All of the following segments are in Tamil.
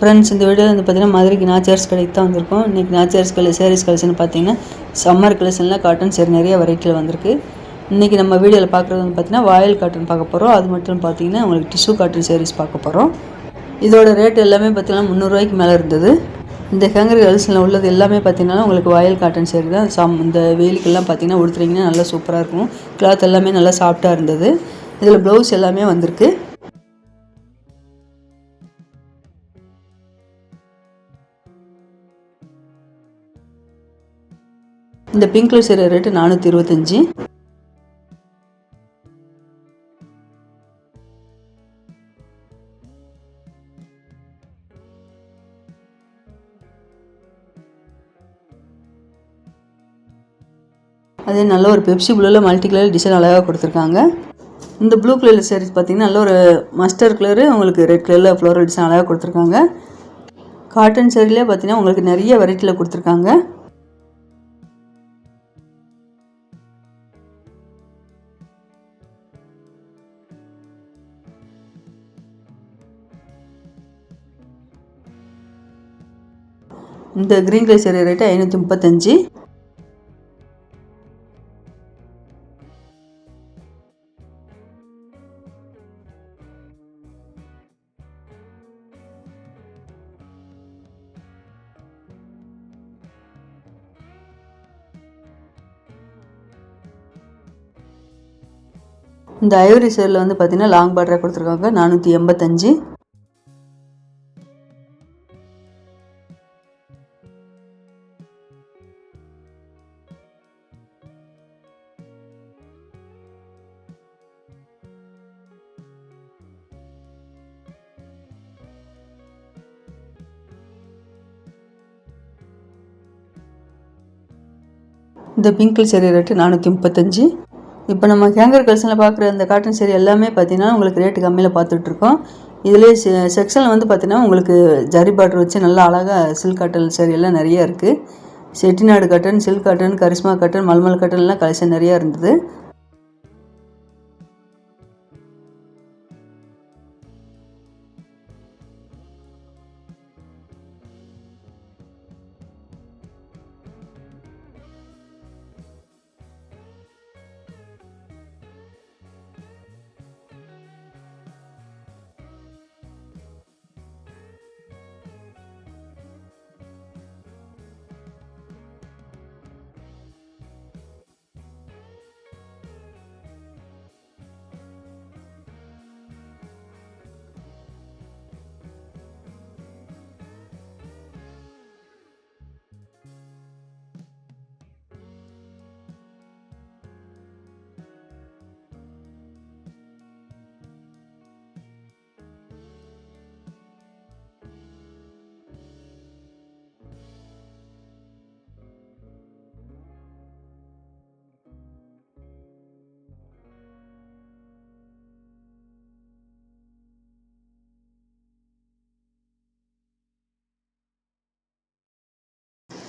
ஃப்ரெண்ட்ஸ் இந்த வீடியோவில் வந்து பார்த்தீங்கன்னா மதுரைக்கு நாச்சியார்ஸ் கடைக்கு தான் வந்திருக்கோம். இன்றைக்கி நாச்சியார்ஸ் கலை சேரீஸ் கலெக்ஷன் பார்த்தீங்கன்னா சம்மர் கலெக்ஷனில் காட்டன் சேரீ நிறைய வெரைட்டியில் வந்திருக்கு. இன்றைக்கி நம்ம வீடியோவில் பார்க்குறது வந்து பார்த்தீங்கன்னா வாயில் காட்டன் பார்க்க போகிறோம் அது மட்டும் பார்த்தீங்கன்னா உங்களுக்கு டிஷ்யூ காட்டன் சேரீஸ் பார்க்க போகிறோம் இதோட ரேட் எல்லாமே பார்த்திங்கன்னா முந்நூறுரூவாய்க்கு மேலே இருந்தது. இந்த ஹேங்கர் கலெக்ஷனில் உள்ளது எல்லாமே பார்த்தீங்கன்னா உங்களுக்கு வாயில் காட்டன் சேரீ தான். சம் இந்த வெயிலுக்கெல்லாம் பார்த்தீங்கன்னா உடுத்துறீங்கன்னா நல்லா சூப்பராக இருக்கும். கிளாத் எல்லாமே நல்லா சாஃப்டாக இருந்தது. இதில் ப்ளவுஸ் எல்லாமே வந்திருக்கு. இந்த பிங்க் கலர் சேரீ ரேட்டு நானூற்றி இருபத்தஞ்சி. அதே நல்ல ஒரு பெப்சி ப்ளூவில் மல்டி கலர் டிசைன் அழகாக கொடுத்துருக்காங்க. இந்த ப்ளூ கலர் சேரீஸ் பார்த்தீங்கன்னா நல்ல ஒரு மஸ்டர் கலரு உங்களுக்கு ரெட் கலரில் ஃப்ளோரல் டிசைன் அழகாக கொடுத்துருக்காங்க. காட்டன் சேரீலே பார்த்தீங்கன்னா உங்களுக்கு நிறைய வெரைட்டியில் கொடுத்துருக்காங்க. இந்த க்ரீன் கலர் சேரீ ரேட்டு ஐநூற்றி முப்பத்தஞ்சு. இந்த ஐவரி சேரில் வந்து பார்த்தீங்கன்னா லாங் பார்டராக கொடுத்துருக்காங்க நானூற்றி எண்பத்தஞ்சு. இந்த பிங்க் கலர் சேரீ ரேட்டு நானூற்றி முப்பத்தஞ்சு. இப்போ நம்ம ஹேங்கர் கலெக்ஷனில் பார்க்குற அந்த காட்டன் சேரீ எல்லாமே பார்த்தீங்கன்னா உங்களுக்கு ரேட்டு கம்மியில் பார்த்துட்ருக்கோம். இதிலே செ செக்ஷனில் வந்து பார்த்தீங்கன்னா உங்களுக்கு ஜரி பார்டர் வச்சு நல்லா அழகாக சில்க் காட்டன் சேரீ எல்லாம் நிறைய இருக்குது Chettinad cotton silk cotton Karishma cotton mulmul காட்டன்லாம் கலெக்ஷன் நிறையா இருந்தது.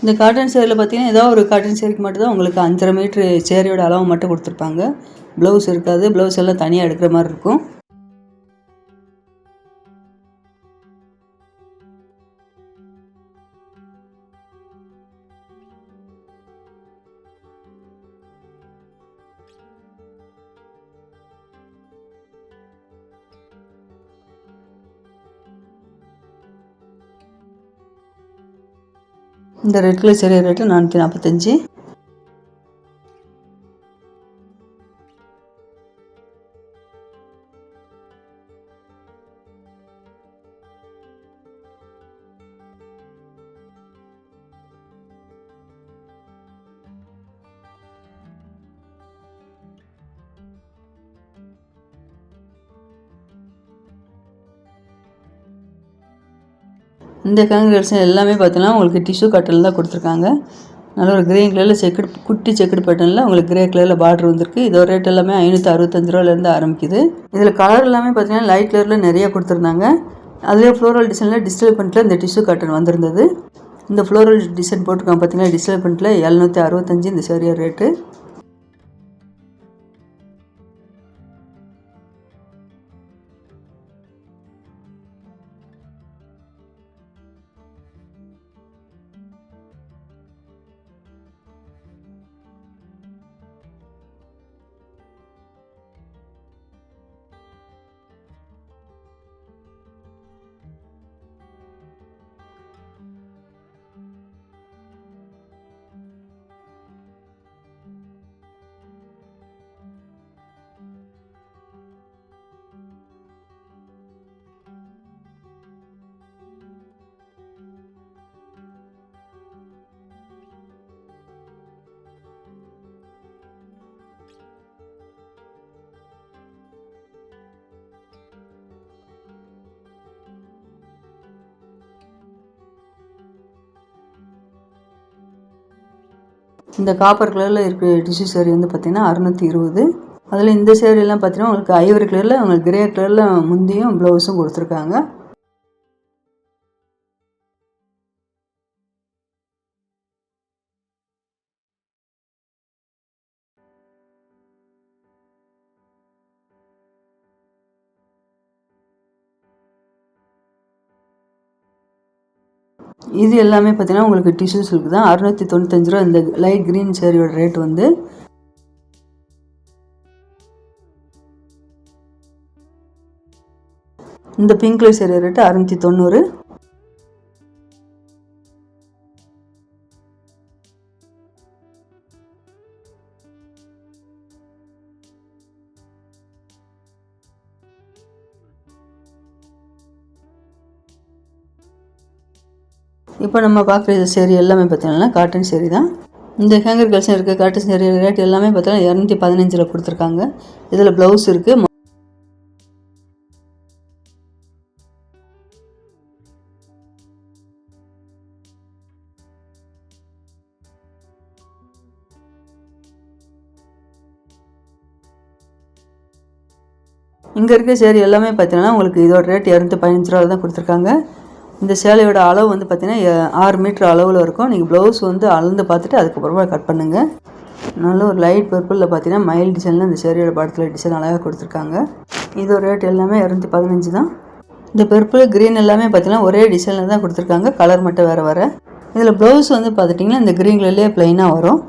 இந்த காட்டன் சேரில் பார்த்தீங்கன்னா ஏதோ ஒரு காட்டன் சேரிக்கு மட்டும் தான் உங்களுக்கு அஞ்சரை மீட்ரு சேரீயோட அளவு மட்டும் கொடுத்துருப்பாங்க. ப்ளவுஸ் இருக்காது. ப்ளவுஸ் எல்லாம் தனியாக எடுக்கிற மாதிரி இருக்கும். இந்த ரெட் கலர் சேரீ ரேட்டு நானூற்றி நாற்பத்தஞ்சு இந்த காங்கிரேஷன் எல்லாமே பார்த்தீங்கன்னா உங்களுக்கு டிஷ்யூ காட்டன் தான் கொடுத்துருக்காங்க. நல்ல ஒரு கிரே கலரில் செக்குடு குட்டி செக்குடு பட்டனில் உங்களுக்கு கிரே கலரில் பார்டர் வந்திருக்கு. இதோட ரேட் எல்லாமே ஐநூற்றி அறுபத்தஞ்சு ரூபாலேருந்து ஆரம்பிக்குது. இதில் கலர் எல்லாமே பார்த்தீங்கன்னா லைட் கலரில் நிறைய கொடுத்துருந்தாங்க. அதிலே ஃப்ளோரல் டிசைனில் டிஸ்பிளே பண்ணிட்டு இந்த டிஷ்யூ காட்டன் வந்திருந்தது. இந்த ஃப்ளோரல் டிசைன் போட்டிருக்காங்க பார்த்தீங்கன்னா டிஸ்பிளே பண்ணிட்டு எழுநூற்றி அறுபத்தஞ்சு இந்த சரியா ரேட்டு இந்த காப்பர் கலரில் இருக்கிற டிஷ்யூ சேரீ வந்து பார்த்திங்கன்னா அறுநூற்றி இருபது. அதில் இந்த சேரீலாம் பார்த்தீங்கன்னா உங்களுக்கு ஐவரி கலரில் உங்களுக்கு கிரே கலரில் முந்தியும் ப்ளவுஸும் கொடுத்துருக்காங்க. இது எல்லாமே பார்த்தீங்கன்னா உங்களுக்கு டிஷ்யூ சில்க் தான் அறுநூற்றி தொண்ணூத்தஞ்சு ரூபா இந்த லைட் க்ரீன் சேரீயோட ரேட் வந்து. இந்த பிங்க் கலர் சேரீ ரேட்டு அறுநூற்றி தொண்ணூறு. இப்போ நம்ம பார்க்குற சேரீ எல்லாமே பார்த்தீங்கன்னா காட்டன் சேரீ தான். இந்த ஹேங்கர் கல்சன் இருக்க காட்டன் சேரீ ரேட் எல்லாமே பார்த்தீங்கன்னா இரநூத்தி பதினஞ்சில் கொடுத்துருக்காங்க. இதில் ப்ளவுஸ் இருக்குது இங்கே இருக்க சேரீ எல்லாமே பார்த்தீங்கன்னா உங்களுக்கு இதோட ரேட் இரநூத்தி பதினஞ்சு ரூபா தான் கொடுத்துருக்காங்க. இந்த சேலையோட அளவு வந்து பார்த்தீங்கன்னா ஆறு மீட்டர் அளவில் இருக்கும். நீங்கள் ப்ளவுஸ் வந்து அளந்து பார்த்துட்டு அதுக்கப்புறமா கட் பண்ணுங்கள் நல்ல ஒரு லைட் பர்பிளில் பார்த்தீங்கன்னா மயில் டிசைனில் இந்த சேரியோட படத்தில் டிசைன் அழகாக கொடுத்துருக்காங்க. இதோட ரேட் எல்லாமே இரநூத்தி பதினஞ்சு தான். இந்த பர்பிள் க்ரீன் எல்லாமே பார்த்தீங்கன்னா ஒரே டிசைனில் தான் கொடுத்துருக்காங்க. கலர் மட்டும் வேறு வேறு. இதில் ப்ளவுஸ் வந்து பார்த்துட்டிங்கன்னா இந்த க்ரீன் கலர்லேயே ப்ளைனாக வரும்.